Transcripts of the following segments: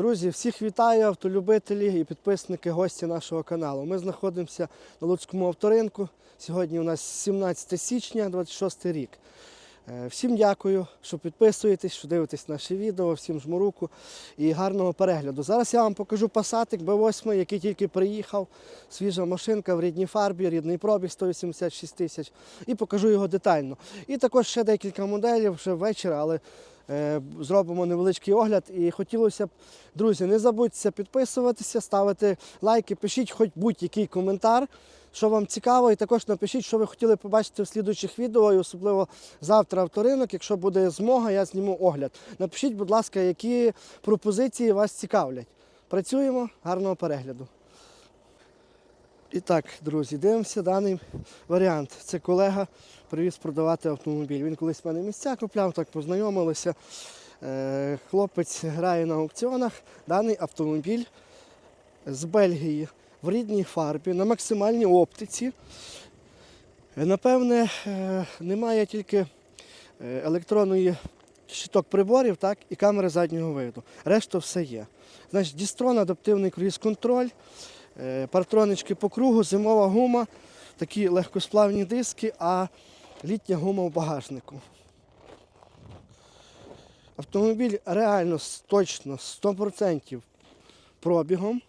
Друзі, всіх вітаю, автолюбителі і підписники, гості нашого каналу. Ми знаходимося на Луцькому авторинку. Сьогодні у нас 17 січня, 26 рік. Е, Всім дякую, що підписуєтесь, що дивитесь наші відео, всім жму руку і гарного перегляду. Зараз я вам покажу пасатик B8, який тільки приїхав. Свіжа машинка в рідній фарбі, рідний пробіг 186 тисяч. І покажу його детально. І також ще декілька моделів вже ввечері, але зробимо невеличкий огляд. І хотілося б, друзі, не забудьте підписуватися, ставити лайки, пишіть хоч будь-який коментар, що вам цікаво, і також напишіть, що ви хотіли побачити в слідуючих відео, і особливо завтра авторинок. Якщо буде змога, я зніму огляд. Напишіть, будь ласка, які пропозиції вас цікавлять. Працюємо, гарного перегляду. І так, друзі, дивимося даний варіант. Це колега привіз продавати автомобіль. Він колись в мене місця купляв, так познайомилися. Е, Хлопець грає на аукціонах. Даний автомобіль з Бельгії в рідній фарбі на максимальній оптиці. Е, Напевне, е, немає тільки електронної щиток приборів так, і камери заднього виду. Решта все є. Значить, Дістрон, адаптивний круїз-контроль, партронички по кругу, зимова гума, такі легкосплавні диски, а літня гума в багажнику. Автомобіль реально точно 100% пробігом.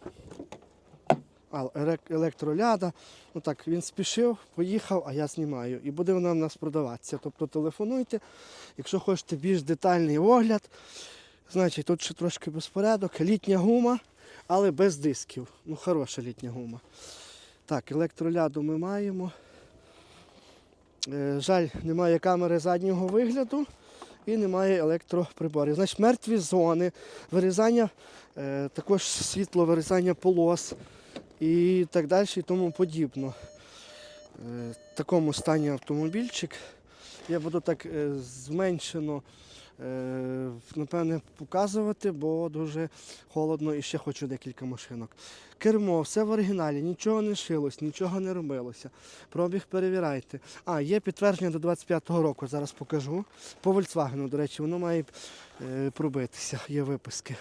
Електроляда. Ну так, він спішив, поїхав, а я знімаю. І буде вона в нас продаватися. Тобто телефонуйте, якщо хочете більш детальний огляд. Значить, тут ще трошки безпорядок. Літня гума, але без дисків. Ну, хороша літня гума. Так, електроляду ми маємо. Е, Жаль, немає камери заднього вигляду і немає електроприборів. Значить, мертві зони, вирізання, е, також світло вирізання полос і так далі і тому подібно. Е, В такому стані автомобільчик. Я буду так зменшено, напевне, показувати, бо дуже холодно і ще хочу декілька машинок. Кермо, все в оригіналі, нічого не шилось, нічого не робилося. Пробіг перевіряйте. А, є підтвердження до 25-го року, зараз покажу. По Volkswagen, до речі, воно має е, пробитися, є виписки.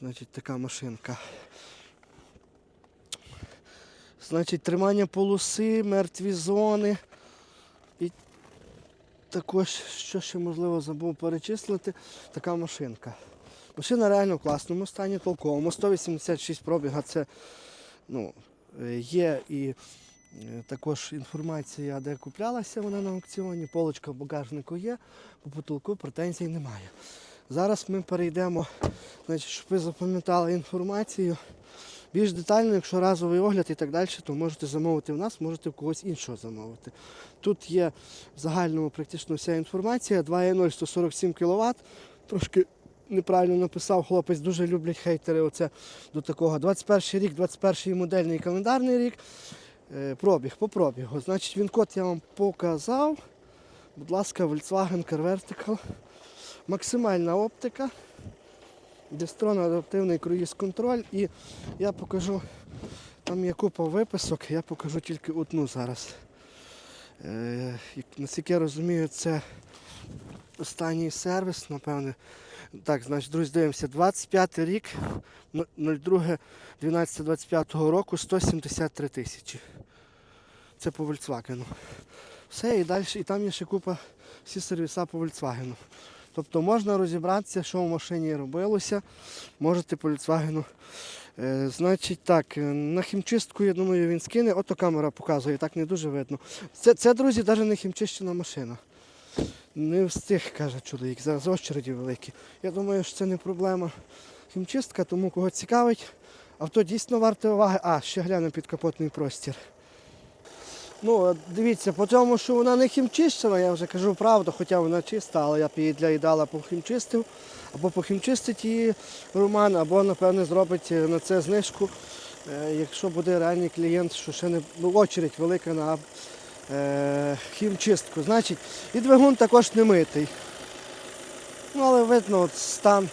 Значить, така машинка. Значить, тримання полоси, мертві зони. Також, що ще можливо забув перечислити, така машинка. Машина реально в класному стані, толковому. 186 пробіга це ну, є і е, також інформація, де куплялася вона на аукціоні. Полочка в багажнику є, по потолку претензій немає. Зараз ми перейдемо, значить, щоб ви запам'ятали інформацію. Більш детально, якщо разовий огляд і так далі, то можете замовити в нас, можете в когось іншого замовити. Тут є в загальному практично вся інформація. 2.0 147 кВт. Трошки неправильно написав хлопець, дуже люблять хейтери оце до такого. 21 рік, 21 модельний календарний рік. Е, Пробіг по пробігу. Значить, він код я вам показав. Будь ласка, Volkswagen Car Vertical. Максимальна оптика. Дестрон адаптивний круїз-контроль. І я покажу, там є купа виписок, я покажу тільки одну зараз. Е, наскільки я розумію, це останній сервіс, напевне. Так, значить, друзі, дивимося, 25 рік, ну, 02 12 25 року 173 тисячі. Це по Volkswagen. Все, і далі, і там є ще купа всі сервіса по Volkswagen. Тобто можна розібратися, що в машині робилося. Можете по Volkswagen. Е, значить так, е, на хімчистку, я думаю, він скине. Ото камера показує, так не дуже видно. Це, це друзі, навіть не хімчищена машина. Не встиг, каже чоловік, зараз очереді великі. Я думаю, що це не проблема хімчистка, тому кого цікавить. Авто дійсно варте уваги. А, ще глянемо підкапотний простір. Ну, дивіться, по тому, що вона не хімчищена, я вже кажу правду, хоча вона чиста, але я б її для ідеала похімчистив. Або похімчистить її Роман, або, напевне, зробить е, на це знижку, е, якщо буде реальний клієнт, що ще не ну, очередь велика на е, хімчистку. Значить, і двигун також не митий. Ну, але видно от стан.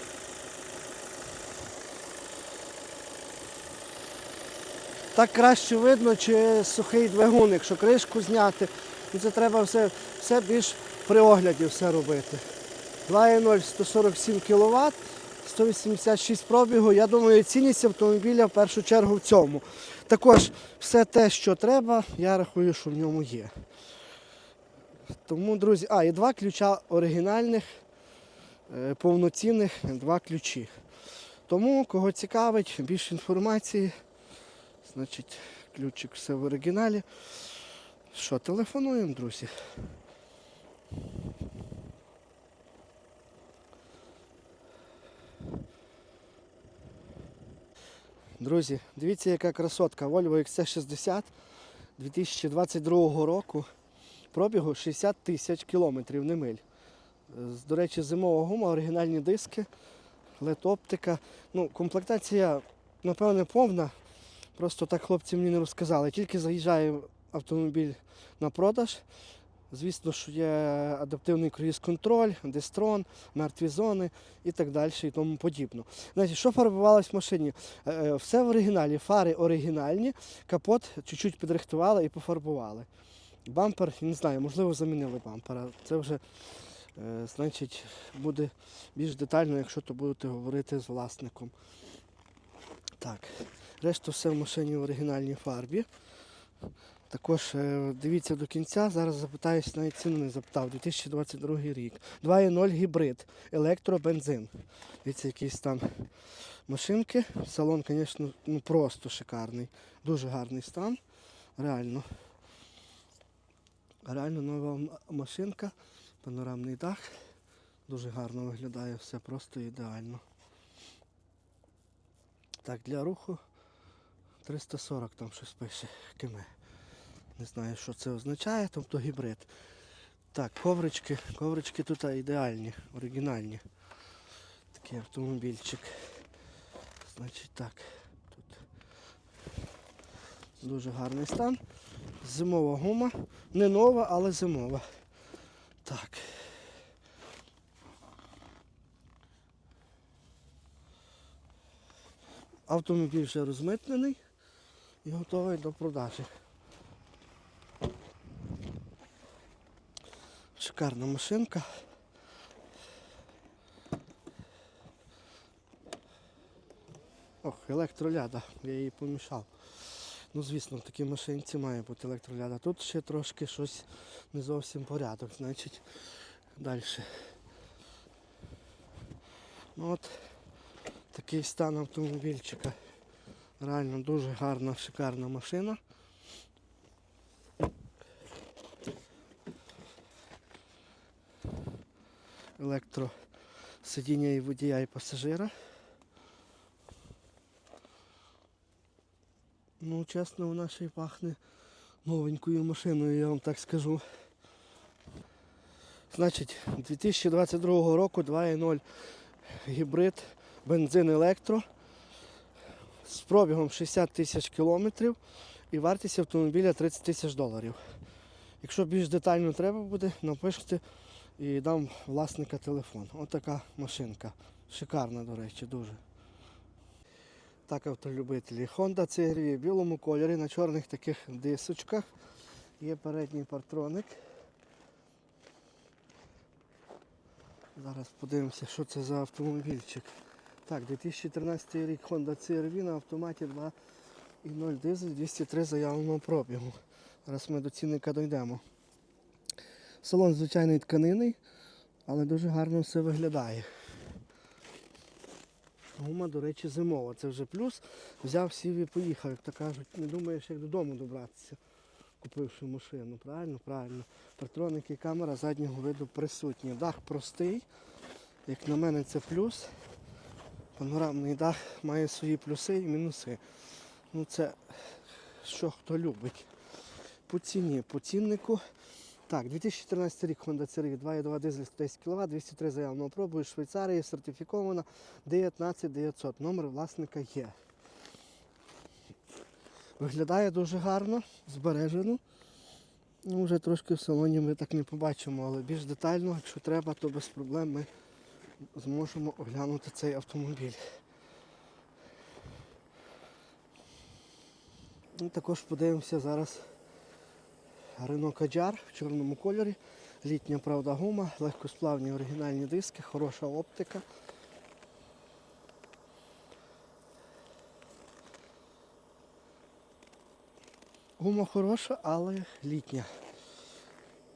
Так краще видно, чи сухий двигун, якщо кришку зняти, ну це треба все, все більш при огляді все робити. 2.0 147 кВт, 186 пробігу. Я думаю, цінність автомобіля в першу чергу в цьому. Також все те, що треба, я рахую, що в ньому є. Тому, друзі, а, і два ключа оригінальних, е, повноцінних, два ключі. Тому, кого цікавить, більше інформації, значить, ключик все в оригіналі. Що, телефонуємо, друзі. Друзі, дивіться, яка красотка. Volvo XC60 2022 року. Пробігу 60 тисяч кілометрів, не миль. До речі, зимова гума, оригінальні диски, LED-оптика. Ну, комплектація, напевне, повна. Просто так хлопці мені не розказали. Тільки заїжджає автомобіль на продаж. Звісно, що є адаптивний круїз-контроль, дестрон, мертві зони і так далі і тому подібне. Значить, що фарбувалось в машині? Е, е, Все в оригіналі. Фари оригінальні, капот чуть-чуть підрихтували і пофарбували. Бампер, не знаю, можливо, замінили бампера. Це вже, е, значить, буде більш детально, якщо то будете говорити з власником. Так, решту все в машині в оригінальній фарбі. Також е, дивіться до кінця, зараз запитаюсь, навіть ціну не запитав. 2022 рік. 2.0 гібрид, електробензин. Дивіться, якийсь там машинки. Салон, звісно, ну просто шикарний. Дуже гарний стан. Реально. Реально нова машинка, панорамний дах. Дуже гарно виглядає, все просто ідеально. Так, для руху 340 там щось пише км. Не знаю, що це означає, тобто гібрид. Так, коврички. Коврички тут ідеальні, оригінальні. Такий автомобільчик. Значить так. Тут дуже гарний стан. Зимова гума. Не нова, але зимова. Так. Автомобіль вже розмитнений і готовий до продажі. Шикарна машинка. Ох, електроляда, я її помішав. Ну, звісно, в такій машинці має бути електроляда. Тут ще трошки щось не зовсім порядок, значить далі. Ну от такий стан автомобільчика. Реально дуже гарна, шикарна машина. Електросидіння і водія і пасажира. Ну, чесно, вона ще й пахне новенькою машиною, я вам так скажу. Значить, 2022 року 2.0 гібрид, бензин електро з пробігом 60 тисяч кілометрів і вартість автомобіля 30 тисяч доларів. Якщо більш детально треба буде, напишіть і дам власника телефон. Отака машинка. Шикарна, до речі, дуже. Так, автолюбителі. Honda CR-V в білому кольорі на чорних таких дисочках. Є передній партроник. Зараз подивимося, що це за автомобільчик. Так, 2013 рік Honda CR-V на автоматі 2.0 дизель 203 заявленого пробігу. Зараз ми до цінника дійдемо. Салон звичайної тканини, але дуже гарно все виглядає. Гума, до речі, зимова. Це вже плюс. Взяв, сів і поїхав, як то кажуть, не думаєш, як додому добратися, купивши машину. Правильно, правильно. Партроники, камера заднього виду присутні. Дах простий. Як на мене, це плюс. Панорамний дах має свої плюси і мінуси. Ну це що хто любить. По ціні, по ціннику. Так, 2014 рік Honda CR-V 2.2 дизель 110 кВт, 203 заявного пробую, Швейцарії, сертифікована 19900. Номер власника є. Виглядає дуже гарно, збережено. Ну, вже трошки в салоні ми так не побачимо, але більш детально, якщо треба, то без проблем ми зможемо оглянути цей автомобіль. Ну, також подивимося зараз ринок Аджар в чорному кольорі. Літня правда гума, легкосплавні оригінальні диски, хороша оптика. Гума хороша, але літня.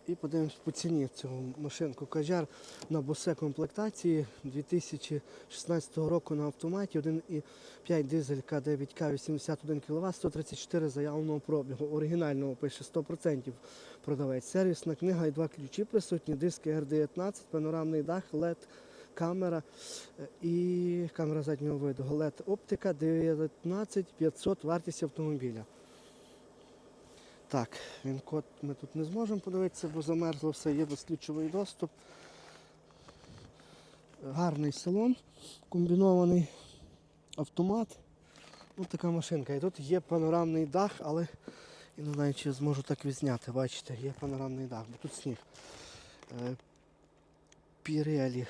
І подивимось по ціні цього машинку. Кажар на босе комплектації 2016 року на автоматі 1,5 дизель К9К 81 кВт, 134 заявленого пробігу. Оригінального пише 100% продавець. Сервісна книга і два ключі присутні, диски R19, панорамний дах, LED, камера е, і камера заднього виду. LED оптика 19500 вартість автомобіля. Так, він код ми тут не зможемо подивитися, бо замерзло все, є безключовий доступ. Гарний салон, комбінований автомат. Ну, така машинка. І тут є панорамний дах, але я не знаю, чи я зможу так відзняти. Бачите, є панорамний дах, бо тут сніг. Е, Пірелі.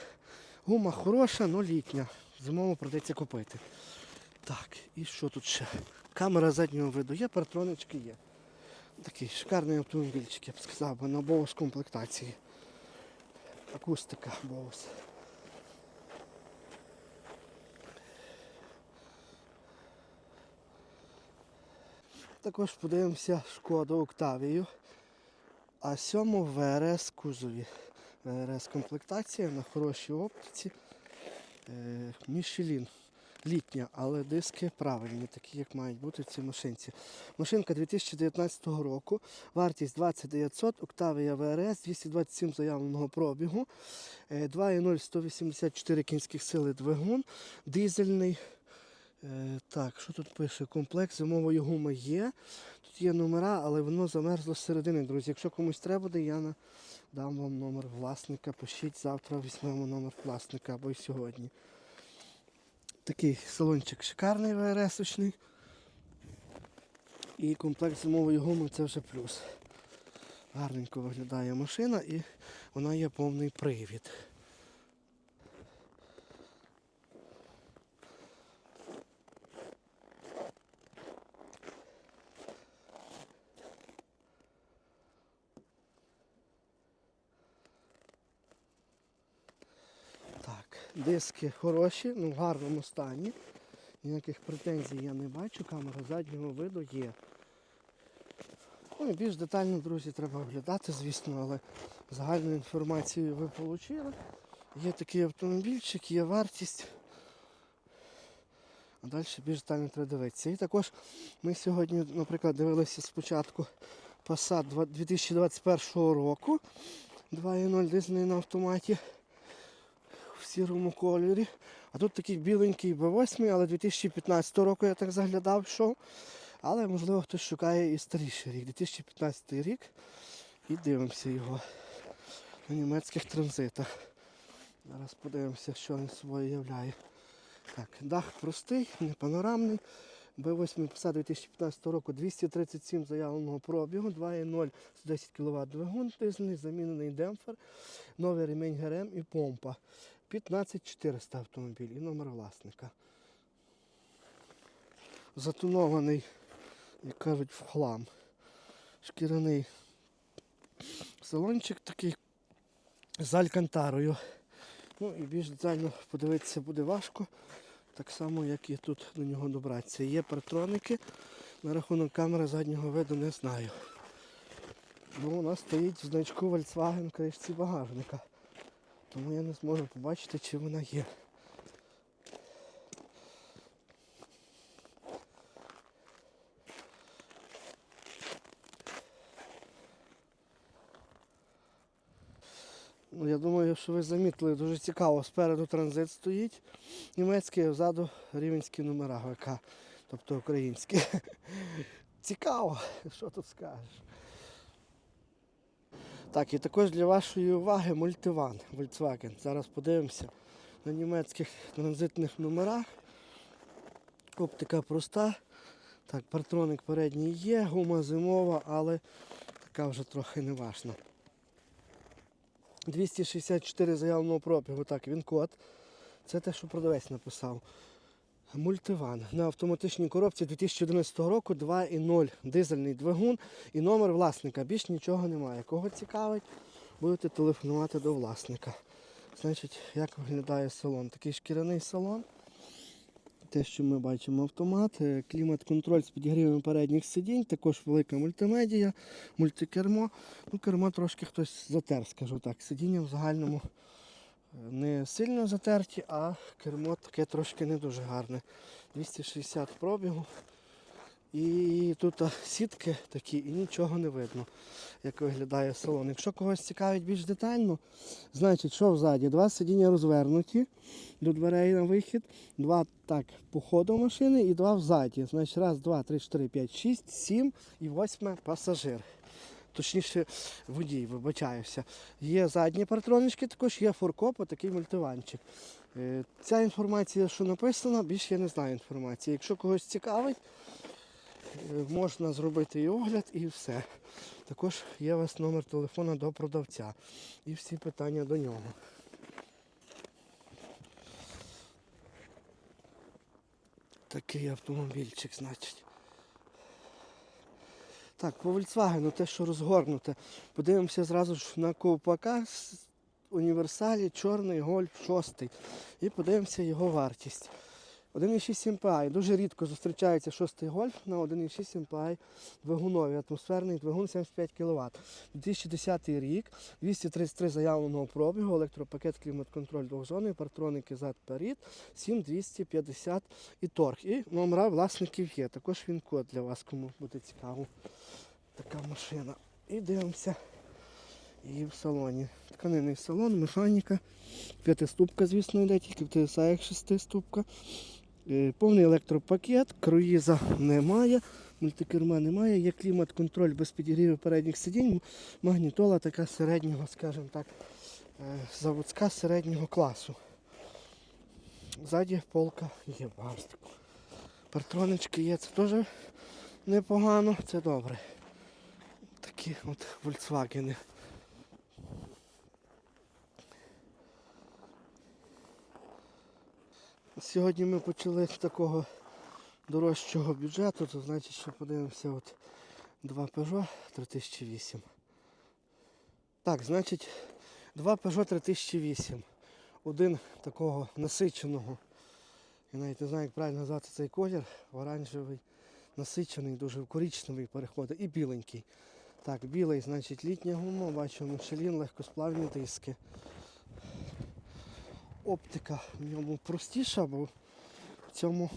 Гума хороша, але літня. Зимово придеться купити. Так, і що тут ще? Камера заднього виду є, партронички є. Такий шикарний автомобільчик, я б сказав, на боус комплектації. Акустика боус. Також подивимося шкоду Октавію. А 7 ВРС кузові. ВРС комплектація на хорошій оптиці. Е, Мішелін. Літня, але диски правильні, такі, як мають бути в цій машинці. Машинка 2019 року, вартість 2900, Octavia VRS, 227 заявленого пробігу, е, 2.0 184 кінських сили двигун, дизельний. Е, Так, що тут пише? Комплект зимової гуми є. Тут є номера, але воно замерзло з середини, друзі. Якщо комусь треба буде, я дам вам номер власника. Пишіть завтра візьмемо номер власника або й сьогодні. Такий салончик шикарний ВРС-очний. І комплект зимової гуми це вже плюс. Гарненько виглядає машина і вона є повний привід. Диски хороші, ну в гарному стані. Ніяких претензій я не бачу, камера заднього виду є. Ну більш детально, друзі, треба оглядати, звісно, але загальну інформацію ви отримали. Є такий автомобільчик, є вартість. А далі більш детально треба дивитися. І також ми сьогодні, наприклад, дивилися спочатку Passat 2021 року. 2.0 дизельний на автоматі сірому кольорі. А тут такий біленький B8, але 2015 року я так заглядав, йшов. Але можливо хтось шукає і старіший рік, 2015 рік. І дивимося його на німецьких транзитах. Зараз подивимося, що він собою являє. Так, дах простий, не панорамний. B8 Passat 2015 року 237 заявленого пробігу, 2.0 110 кВт двигун тисний, замінений демпфер, новий ремінь ГРМ і помпа. 15400 автомобіль і номер власника. Затонований, як кажуть, в хлам. Шкіряний салончик такий з алькантарою. Ну і більш детально подивитися буде важко. Так само, як і тут до нього добратися. Є партроники. На рахунок камери заднього виду не знаю. Ну, у нас стоїть в значку Volkswagen кришці багажника. Тому я не зможу побачити, чи вона є. Ну, я думаю, що ви замітили, дуже цікаво. Спереду транзит стоїть німецький, а ззаду рівенські номера ВК, тобто українські. Цікаво, що тут скажеш. Так, і також для вашої уваги мультиван Volkswagen. Зараз подивимося на німецьких транзитних номерах. Оптика проста. Так, партроник передній є, гума зимова, але така вже трохи неважна. 264 заявленого пробігу. Так, він код. Це те, що продавець написав. Мультиван на автоматичній коробці 2011 року 2.0 дизельний двигун і номер власника. Більш нічого немає. Кого цікавить, будете телефонувати до власника. Значить, як виглядає салон? Такий шкіряний салон. те, що ми бачимо, автомат, е, клімат-контроль з підігрівом передніх сидінь, також велика мультимедія, мультикермо. Ну, кермо трошки хтось затер, скажу так. Сидіння в загальному не сильно затерті, а кермо таке трошки не дуже гарне. 260 пробігу. І тут сітки такі, і нічого не видно, як виглядає салон. Якщо когось цікавить більш детально, значить, що взаді? Два сидіння розвернуті до дверей на вихід, два так по ходу машини і два взаді. Значить, раз, два, три, чотири, п'ять, шість, сім і восьме пасажир. Точніше, водій, вибачаюся. Є задні партронички, також є форкоп, такий мультиванчик. Е, Ця інформація, що написана, більше я не знаю інформації. Якщо когось цікавить, е, можна зробити і огляд, і все. Також є у вас номер телефона до продавця і всі питання до нього. Такий автомобільчик, значить. Так, по Volkswagen, те, що розгорнуте. Подивимося зразу ж на ковпака універсалі, чорний гольф 6. І подивимося його вартість. 1,6 MPI. Дуже рідко зустрічається шостий гольф на 1,6 MPI двигуновий, атмосферний двигун 75 кВт. 2010 рік, 233 заявленого пробігу, електропакет, клімат-контроль двохзонний, партроники зад перед 7250 і торг. І номера власників є. Також він код для вас, кому буде цікаво. Така машина. І дивимося її в салоні. Тканинний салон, механіка. П'ятиступка, звісно, йде, тільки в TSI як шестиступка. Е, Повний електропакет, круїза немає, мультикерма немає, є клімат-контроль без підігріву передніх сидінь, магнітола така середнього, скажімо так, е, заводська середнього класу. Ззаді полка є багажнику. Партронички є, це теж непогано, це добре. Такі от Volkswagen. Сьогодні ми почали з такого дорожчого бюджету, то значить, що подивимося от два Peugeot 3008. Так, значить, два Peugeot 3008. Один такого насиченого. Я навіть не знаю, як правильно назвати цей колір. Оранжевий, насичений, дуже коричневий переходить і біленький. Так, білий, значить, літня гума, бачимо, Мichelin, легкосплавні диски оптика в ньому простіша, бо в цьому,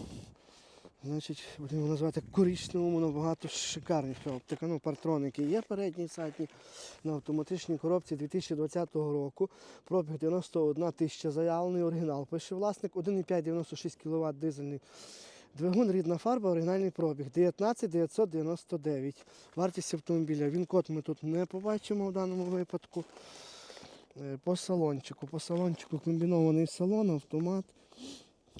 значить, будемо називати коричневому набагато шикарніша оптика. Ну, партроники є передні, задні на автоматичній коробці 2020 року. Пробіг 91 тисяча заявлений оригінал. Пише власник 1,5 96 кВт дизельний. Двигун рідна фарба, оригінальний пробіг 19 999. Вартість автомобіля. Він код ми тут не побачимо в даному випадку. Е, По салончику. По салончику комбінований салон, автомат,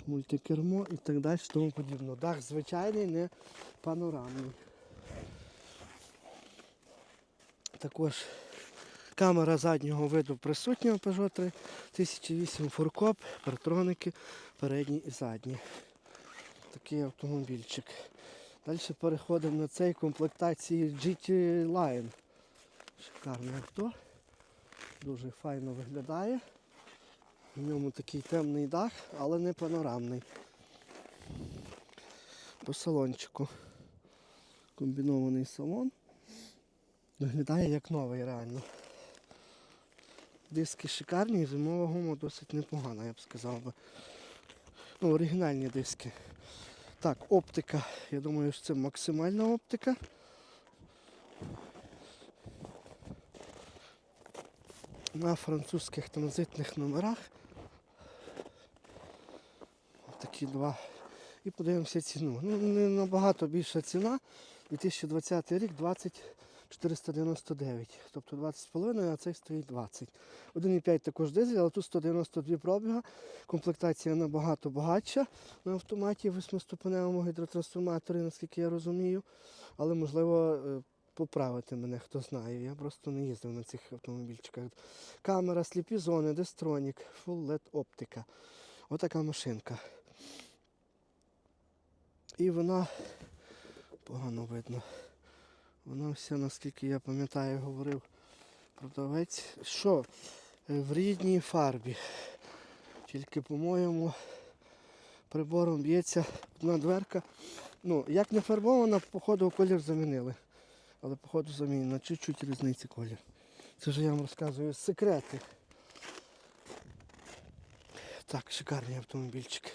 мультикермо і так далі, тому подібно. Дах звичайний, не панорамний. Також камера заднього виду присутня у Peugeot 3008, фуркоп, партроники, передні і задні. Такий автомобільчик. Далі переходимо на цей комплектації GT Line. Шикарне авто. Дуже файно виглядає. В ньому такий темний дах, але не панорамний. По салончику. Комбінований салон. Виглядає як новий реально. Диски шикарні, зимова гума досить непогана, я б сказав би. Ну, оригінальні диски. Так, оптика. Я думаю, що це максимальна оптика. на французьких транзитних номерах. Такі два. І подивимося ціну. Ну, не набагато більша ціна. 2020 рік 20 499. Тобто 20,5, а цей стоїть 20. 1,5 також дизель, але тут 192 пробіга. Комплектація набагато багатша на автоматі 8-ступеневому гідротрансформаторі, наскільки я розумію. Але можливо е, поправити мене, хто знає. Я просто не їздив на цих автомобільчиках. Камера, сліпі зони, дестронік, Full LED оптика. Отака машинка. І вона погано видно. Вона вся, наскільки я пам'ятаю, говорив продавець, що е, в рідній фарбі. Тільки, по-моєму, прибором б'ється одна дверка. Ну, як не фарбована, походу колір замінили. Але походу замінено. Чуть-чуть різниці колір. Це вже я вам розказую секрети. Так, шикарний автомобільчик.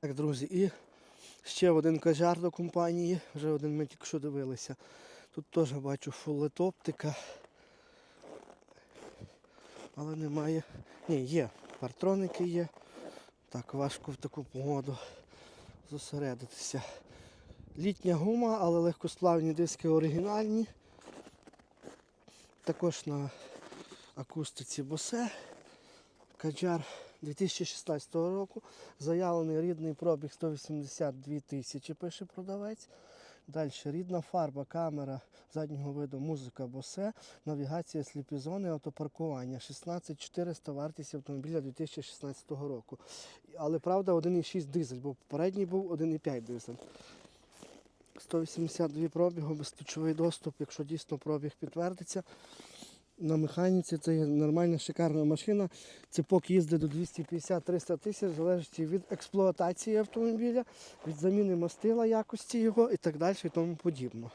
Так, друзі, і ще один кажар до компанії. Вже один ми тільки що дивилися. Тут теж бачу фуллет оптика. Але немає. Ні, є. Партроники є. Так, важко в таку погоду зосередитися. Літня гума, але легкосплавні диски оригінальні. Також на акустиці Босе. Каджар 2016 року. Заявлений рідний пробіг 182 тисячі, пише продавець. Далі рідна фарба, камера заднього виду, музика Босе, навігація сліпізони, автопаркування. 16400 вартість автомобіля 2016 року. Але правда 1,6 дизель, бо попередній був 1,5 дизель. 182 пробігу, безключовий доступ, якщо дійсно пробіг підтвердиться. На механіці це є нормальна шикарна машина. Цепок їздить до 250-300 тисяч, в залежності від експлуатації автомобіля, від заміни мастила якості його і так далі і тому подібно.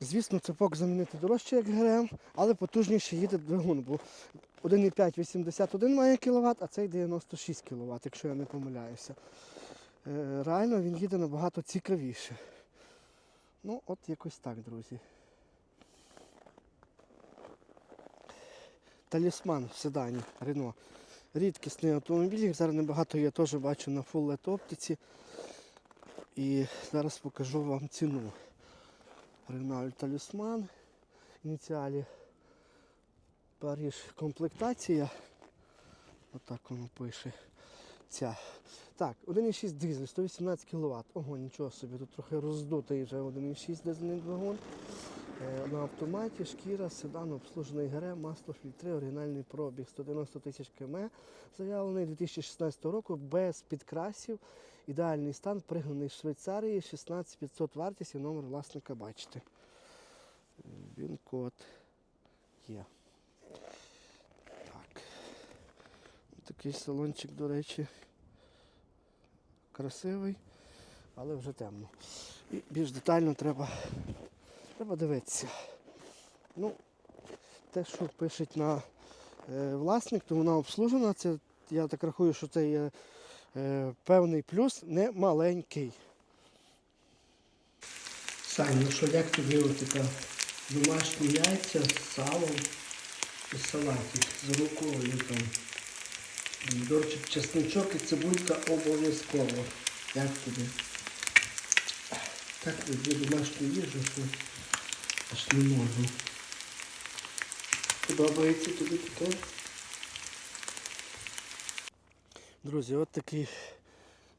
Звісно, цепок замінити дорожче, як ГРМ, але потужніше їде двигун, бо 1,5 81 має кВт, а цей 96 кВт, якщо я не помиляюся. Е, Реально він їде набагато цікавіше. Ну, от якось так, друзі. Талісман в седані Рено. Рідкісний автомобіль, зараз небагато я теж бачу на LED оптиці. І зараз покажу вам ціну. Renault Талісман. Ініціалі Паріж комплектація. Отак воно пише. Ця. Так, 1,6 дизель, 118 кВт. Ого, нічого собі, тут трохи роздутий вже 1,6 дизельний двигун. Е, На автоматі, шкіра, седан, обслужений ГРМ, масло, фільтри, оригінальний пробіг 190 тисяч км, заявлений 2016 року, без підкрасів, ідеальний стан, пригнаний з Швейцарії, 16500 вартість і номер власника бачите. Він код є. Так. Такий салончик, до речі, красивий, але вже темно. І більш детально треба Треба дивитися. Ну, те, що пишуть на е, власник, то вона обслужена, це, я так рахую, що це є е, певний плюс, не маленький. Сань, ну що, як тобі така домашні яйця з салом і салатик з рукою там. Дорчик, чесничок і цибулька обов'язково. Як тобі? Так люблю домашню їжу, що аж не можу. Подобається тобі таке? Друзі, от такий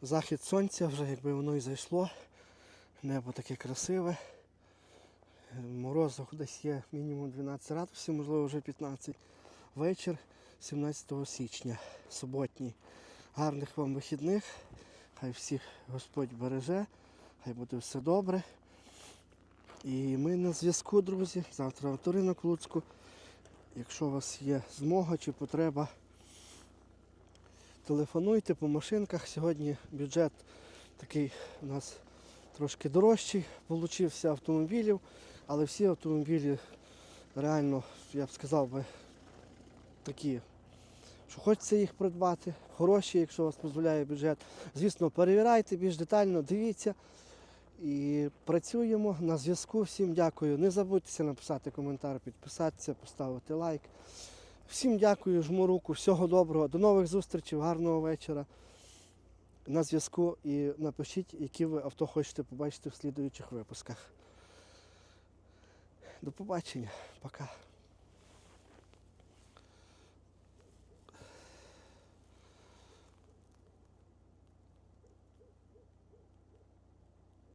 захід сонця, вже якби воно і зайшло. Небо таке красиве. Морозок десь є мінімум 12 градусів, можливо вже 15. Вечір 17 січня, суботній. Гарних вам вихідних. Хай всіх Господь береже. Хай буде все добре. І ми на зв'язку, друзі. Завтра в Луцьку. Якщо у вас є змога чи потреба, телефонуйте по машинках. Сьогодні бюджет такий у нас трошки дорожчий, получився автомобілів, але всі автомобілі реально, я б сказав би, такі, що хочеться їх придбати, хороші, якщо вас дозволяє бюджет. Звісно, перевіряйте більш детально, дивіться. І працюємо на зв'язку. Всім дякую. Не забудьте написати коментар, підписатися, поставити лайк. Всім дякую, жму руку, всього доброго, до нових зустрічей, гарного вечора. На зв'язку і напишіть, які ви авто хочете побачити в слідуючих випусках. До побачення, пока.